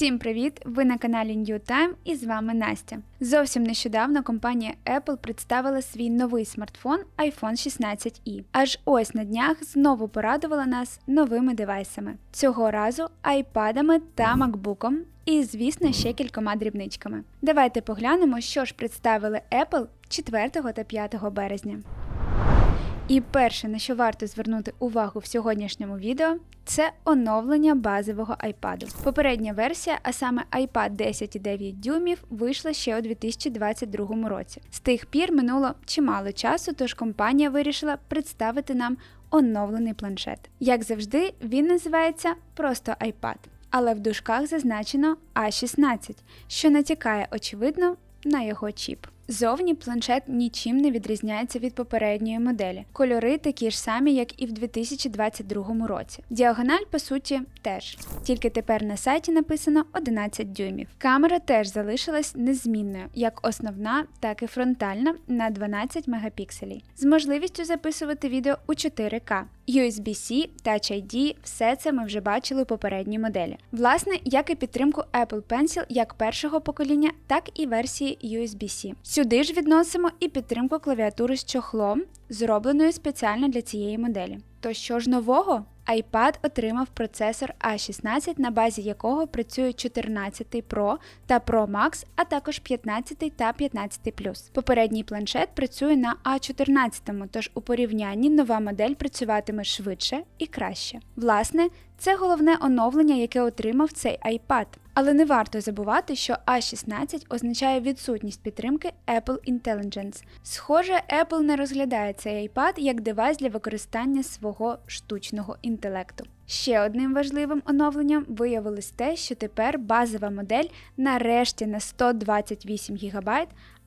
Всім привіт! Ви на каналі New Time і з вами Настя. Зовсім нещодавно компанія Apple представила свій новий смартфон iPhone 16 e Аж ось на днях знову порадувала нас новими девайсами. Цього разу айпадами та макбуком. І, звісно, ще кількома дрібничками. Давайте поглянемо, що ж представили Apple 4 та 5 березня. І перше, на що варто звернути увагу в сьогоднішньому відео, це оновлення базового iPad. Попередня версія, а саме iPad 10,9 дюймів, вийшла ще у 2022 році. З тих пір минуло чимало часу, тож компанія вирішила представити нам оновлений планшет. Як завжди, він називається просто iPad, але в дужках зазначено A16, що натякає очевидно на його чіп. Зовні планшет нічим не відрізняється від попередньої моделі. Кольори такі ж самі, як і в 2022 році. Діагональ, по суті, теж. Тільки тепер на сайті написано 11 дюймів. Камера теж залишилась незмінною, як основна, так і фронтальна на 12 мегапікселів, з можливістю записувати відео у 4К. USB-C, Touch ID – все це ми вже бачили у попередній моделі. Власне, як і підтримку Apple Pencil як першого покоління, так і версії USB-C. Сюди ж відносимо і підтримку клавіатури з чохлом, зробленою спеціально для цієї моделі. То що ж нового? iPad отримав процесор A16, на базі якого працює 14 Pro та Pro Max, а також 15 та 15 Попередній планшет працює на A14, тож у порівнянні нова модель працюватиме швидше і краще. Власне, це головне оновлення, яке отримав цей iPad. Але не варто забувати, що A16 означає відсутність підтримки Apple Intelligence. Схоже, Apple не розглядає цей iPad як девайс для використання свого штучного інтелекту. Ще одним важливим оновленням виявилось те, що тепер базова модель нарешті на 128 ГБ,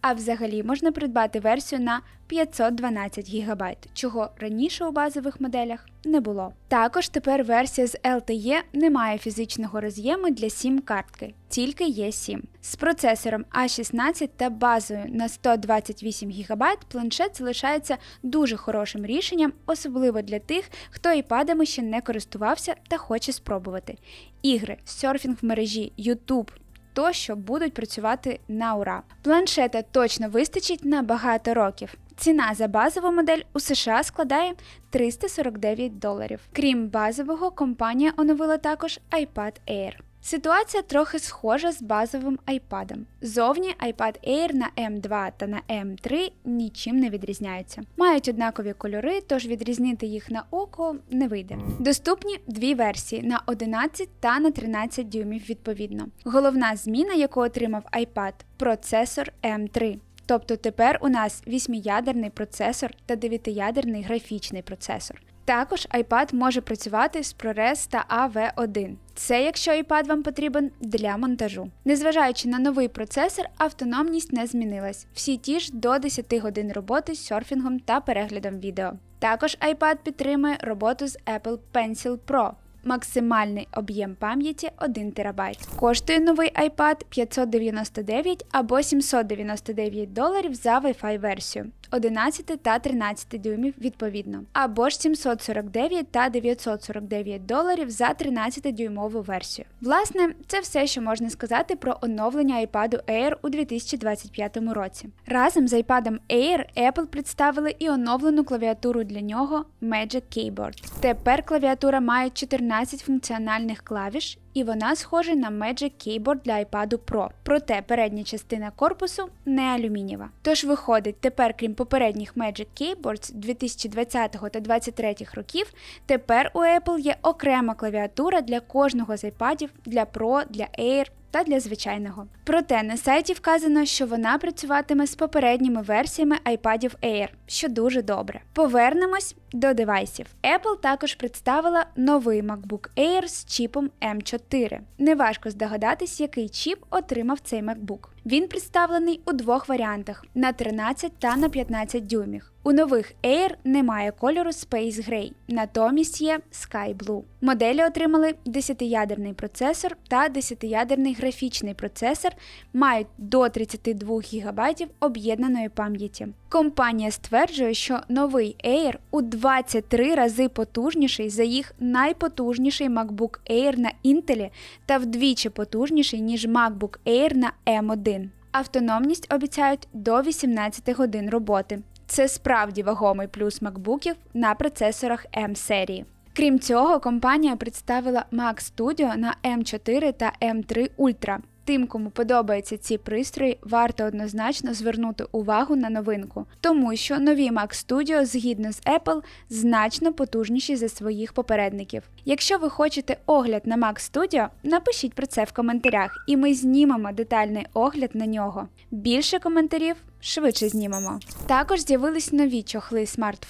а взагалі можна придбати версію на 512 ГБ, чого раніше у базових моделях не було. Також тепер версія з LTE не має фізичного роз'єму для SIM картки, тільки є SIM. З процесором A16 та базою на 128 ГБ планшет залишається дуже хорошим рішенням, особливо для тих, хто іпадами ще не користувався та хоче спробувати. Ігри, серфінг в мережі, YouTube, тощо будуть працювати на ура. Планшета точно вистачить на багато років. Ціна за базову модель у США складає 349 доларів. Крім базового, компанія оновила також iPad Air. Ситуація трохи схожа з базовим iPad. Зовні iPad Air на M2 та на M3 нічим не відрізняються. Мають однакові кольори, тож відрізнити їх на око не вийде. Доступні дві версії на 11 та на 13 дюймів відповідно. Головна зміна, яку отримав iPad процесор M3. Тобто тепер у нас 8-ядерний процесор та 9-ядерний графічний процесор. Також iPad може працювати з ProRes та AV1. Це якщо iPad вам потрібен для монтажу. Незважаючи на новий процесор, автономність не змінилась. Всі ті ж до 10 годин роботи з серфінгом та переглядом відео. Також iPad підтримує роботу з Apple Pencil Pro. Максимальний об'єм пам'яті 1 ТБ. Коштує новий iPad 599 або 799 доларів за Wi-Fi версію 11 та 13 дюймів відповідно, або ж 749 та 949 доларів за 13-дюймову версію. Власне, це все, що можна сказати про оновлення iPad Air у 2025 році. Разом з iPad Air Apple представили і оновлену клавіатуру для нього Magic Keyboard. Тепер клавіатура має 14 функціональних клавіш і вона схожа на Magic Keyboard для iPad Pro. Проте передня частина корпусу не алюмінієва. Тож виходить, тепер, крім попередніх Magic Keyboards 2020 та 2023 років, тепер у Apple є окрема клавіатура для кожного з iPadів, для Pro, для Air та для звичайного. Проте на сайті вказано, що вона працюватиме з попередніми версіями iPadів Air, що дуже добре. Повернемось до девайсів. Apple також представила новий MacBook Air з чіпом M4. Неважко здогадатись, який чіп отримав цей MacBook. Він представлений у двох варіантах на 13 та на 15 дюймів. У нових Air немає кольору Space Gray, натомість є Sky Blue. Моделі отримали 10-ядерний процесор та 10-ядерний графічний процесор, мають до 32 ГБ об'єднаної пам'яті. Компанія стверджує, що новий Air у 23 рази потужніший за їх найпотужніший MacBook Air на Intel та вдвічі потужніший, ніж MacBook Air на M1. Автономність обіцяють до 18 годин роботи. Це справді вагомий плюс макбуків на процесорах M серії. Крім цього, компанія представила Mac Studio на M4 та M3 Ultra. Тим, кому подобаються ці пристрої, варто однозначно звернути увагу на новинку, тому що нові Mac Studio згідно з Apple значно потужніші за своїх попередників. Якщо ви хочете огляд на Mac Studio, напишіть про це в коментарях, і ми знімемо детальний огляд на нього. Більше коментарів швидше знімемо. Також з'явились нові чохли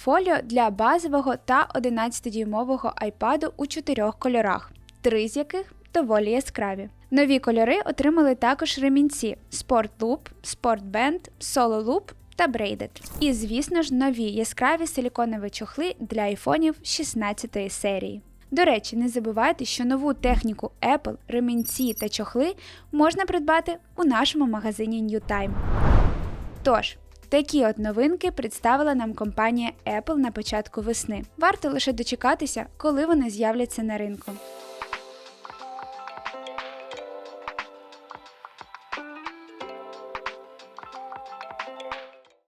Folio для базового та 11-дюймового iPad у чотирьох кольорах, три з яких доволі яскраві. Нові кольори отримали також ремінці Sport Loop, Sport Band, Solo Loop та Braided. І, звісно ж, нові яскраві силіконові чохли для айфонів 16 серії. До речі, не забувайте, що нову техніку Apple, ремінці та чохли можна придбати у нашому магазині NewTime. Тож, такі от новинки представила нам компанія Apple на початку весни. Варто лише дочекатися, коли вони з'являться на ринку.